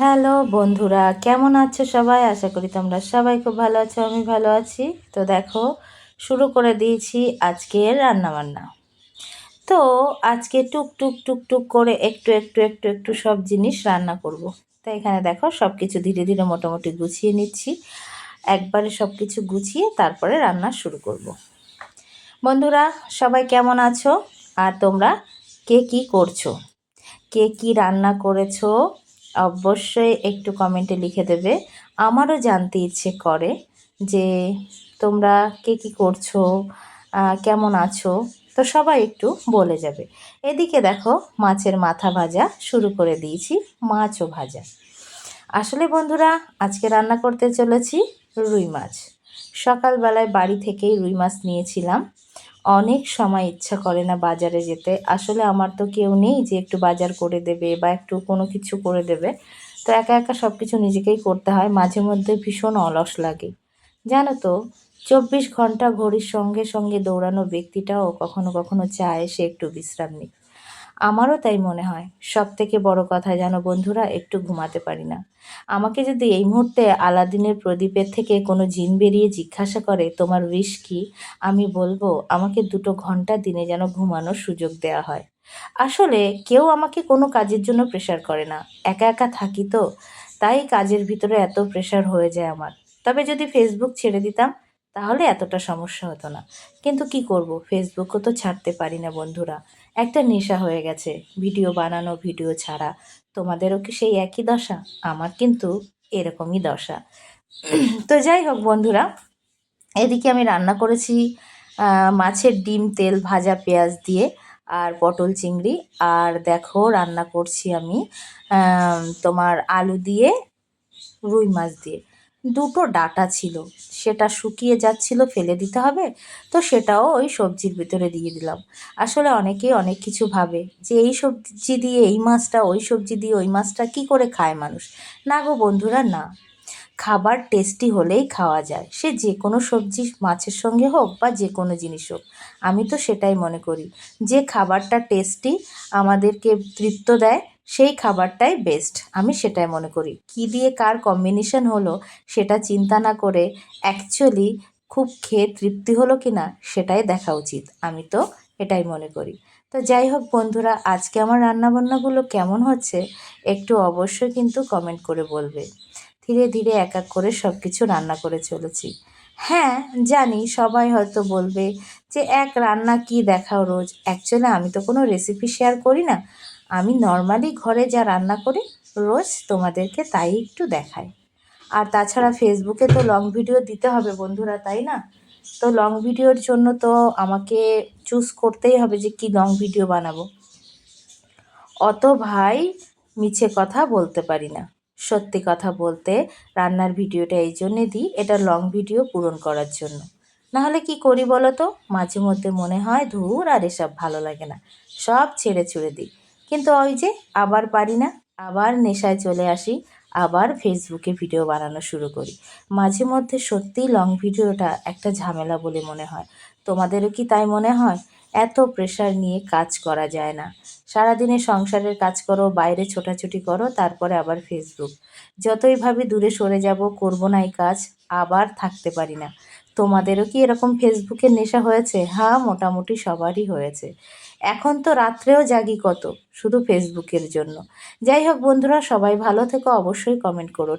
Hello বন্ধুরা, কেমন আছো সবাই? আশা করি তোমরা সবাই খুব ভালো আছো, আমি ভালো আছি। তো দেখো, শুরু করে দিয়েছি আজকের রান্নাবান্না। তো আজকে টুক টুক টুক টুক করে একটু একটু একটু একটু সব জিনিস রান্না করব। তো এখানে দেখো সব কিছু ধীরে ধীরে মোটামুটি গুছিয়ে নিচ্ছি। একবারে সব কিছু গুছিয়ে তারপরে রান্না শুরু করব। বন্ধুরা, সবাই কেমন আছো? আর তোমরা কে কি করছ? কে কি রান্না করেছ? অবশ্যই একটু কমেন্টে লিখে দেবে। আমারও জানতে ইচ্ছে করে যে তোমরা কে কী করছ কেমন আছো? তো সবাই একটু বলে যাবে। এদিকে দেখো মাছের মাথা ভাজা শুরু করে দিয়েছি, মাছও ভাজা। আসলে বন্ধুরা, আজকে রান্না করতে চলেছি রুই মাছ। সকালবেলায় বাড়ি থেকেই রুই মাছ নিয়েছিলাম। অনেক সময় ইচ্ছা করে না বাজারে যেতে। আসলে আমার তো কেউ নেই যে একটু বাজার করে দেবে বা একটু কোনো কিছু করে দেবে। তো একা একা সব কিছু নিজেকেই করতে হয়, মাঝে মধ্যে ভীষণ অলস লাগে। জানো তো, চব্বিশ ঘণ্টা ঘড়ির সঙ্গে সঙ্গে দৌড়ানো ব্যক্তিটাও কখনো কখনো চায় সে একটু বিশ্রাম নিক। আমারও তাই মনে হয়। সব থেকে বড় কথা যেন বন্ধুরা একটু ঘুমাতে পারি না। আমাকে যদি এই মুহূর্তে আলাদিনের প্রদীপের থেকে কোনো জিন বেরিয়ে জিজ্ঞাসা করে, তোমার উইশ কি? আমি বলব, আমাকে দুটো ঘণ্টা দিনে যেন ঘুমানোর সুযোগ দেওয়া হয়। আসলে কেউ আমাকে কোনো কাজের জন্য প্রেশার করে না। একা একা থাকি তো, তাই কাজের ভিতরে এত প্রেশার হয়ে যায় আমার। তবে যদি ফেসবুক ছেড়ে দিতাম তাহলে এতটা সমস্যা হতো না। কিন্তু কি করব? ফেসবুকও তো ছাড়তে পারি না বন্ধুরা। একটা নেশা হয়ে গেছে। ভিডিও বানানো, ভিডিও ছাড়া। তোমাদেরও কি সেই একই দশা? আমার কিন্তু এরকমই দশা। তো যাই হোক বন্ধুরা, এদিকে আমি রান্না করেছি মাছের ডিম, তেল, ভাজা, পেঁয়াজ দিয়ে আর পটল চিংড়ি। আর দেখো রান্না করছি আমি তোমার আলু দিয়ে রুই মাছ দিয়ে। দুটো ডাটা ছিল। সেটা শুকিয়ে যাচ্ছিল, ফেলে দিতে হবে। তো সেটাও ওই সবজির ভিতরে দিয়ে দিলাম। আসলে অনেকেই অনেক কিছু ভাবে যে এই সবজি দিয়ে, এই মাছটা, ওই সবজি দিয়ে, ওই মাছটা কি করে খায় মানুষ? না গো বন্ধুরা, না। খাবার টেস্টি হলেই খাওয়া যায়। সে যে কোনো সবজি মাছের সঙ্গে হোক বা যে কোনো জিনিস হোক, আমি তো সেটাই মনে করি। যে খাবারটা টেস্টি আমাদেরকে তৃপ্ত দেয়, সেই খাবারটাই বেস্ট আমি সেটাই মনে করি। কি দিয়ে কার কম্বিনেশন হলো, সেটা চিন্তা না করে অ্যাকচুয়ালি খুব খেয়ে তৃপ্তি হলো কি না সেটাই দেখা উচিত, আমি তো এটাই মনে করি। তো যাই হোক বন্ধুরা, আজকে আমার রান্নাবান্নাগুলো কেমন হচ্ছে, একটু অবশ্যই কিন্তু কমেন্ট করে বলবে। ধীরে ধীরে এক এক করে সব কিছু রান্না করে চলেছি। হ্যাঁ জানি সবাই হয়তো বলবে যে, এক রান্না কি দেখাও রোজ? অ্যাকচুয়ালি আমি তো কোনো রেসিপি শেয়ার করি না। আমি নর্মালি ঘরে যা রান্না করি, রোজ তোমাদেরকে তাই একটু দেখাই। আর তাছাড়া ফেসবুকে তো লং ভিডিও দিতে হবে বন্ধুরা, তাই না? তো লং ভিডিওর জন্য তো আমাকে চুজ করতেই হবে যে, কি লং ভিডিও বানাবো। অত ভাই মিছে কথা বলতে পারি না। সত্যি কথা বলতে রান্নার ভিডিওটা এই জন্যে দিই, এটা লং ভিডিও পূরণ করার জন্য। নাহলে কি করি বলো তো মাঝে মধ্যে মনে হয় ধুর আর এসব ভালো লাগে না, সব ছেড়ে ছুড়ে দিই। কিন্তু ওই যে আবার পারি না, আবার নেশায় চলে আসি, আবার ফেসবুকে ভিডিও বানানো শুরু করি। মাঝে মধ্যে সত্যিই লং ভিডিওটা একটা ঝামেলা বলে মনে হয়। তোমাদেরও কি তাই মনে হয়? এত প্রেশার নিয়ে কাজ করা যায় না। সারাদিনে সংসারের কাজ করো, বাইরে ছোটাছুটি করো, তারপরে আবার ফেসবুক যতই ভাবি দূরে সরে যাব, করব না এই কাজ, আবার থাকতে পারি না। তোমাদেরও কি এরকম ফেসবুকের নেশা হয়েছে? হ্যাঁ মোটামুটি সবারই হয়েছে। এখন তো রাত্রেও জাগি কত? শুধু ফেসবুকের জন্য। যাই হোক বন্ধুরা, সবাই ভালো থেকো, অবশ্যই কমেন্ট করো।